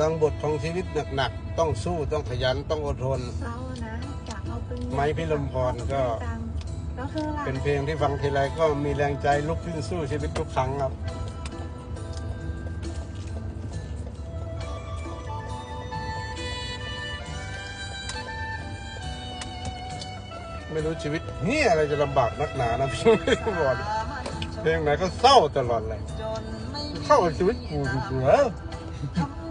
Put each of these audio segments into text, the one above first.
บางบทของชีวิตหนักๆต้องสู้ต้องขยันต้องอดทนเรานะจากเอาปริญญาไม้พิรมพรก็ แล้วเธอล่ะเป็นเพลงที่ฟังทีไรก็มีแรงใจลุกขึ้นสู้ชีวิตทุกครั้งครับ ไม่รู้ชีวิตเนี่ยอะไรจะลำบากนักหนานะพี่ไม่ได้บอกเพลงไหนก็เศร้าตลอดเลยเข้ากับชีวิตกูสุดๆแล้วทำ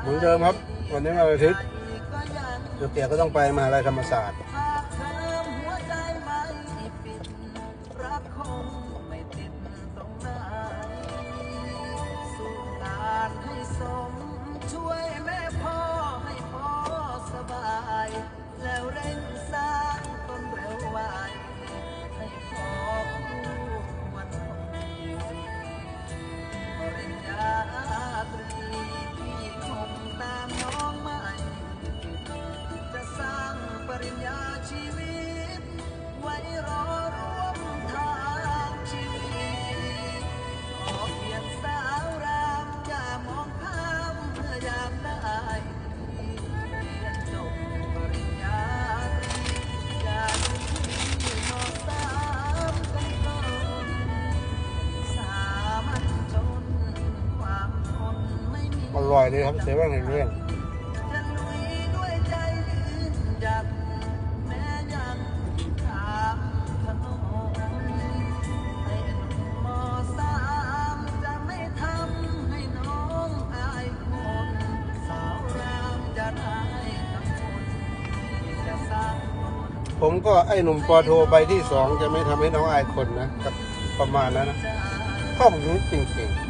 เหมือนเดิมครับ วันนี้มาอาทิตย์เดี๋ยวเตียก็ต้องไปมหาลัยธรรมศาสตร์ช่วย รามจะได้กังวลที่จะสร้างผมก็ไอ้หนุ่มปอโทใบที่สองจะไม่ทำให้น้องอายคนนะกับประมาณนั้นนะจะข้อมูลจริงๆ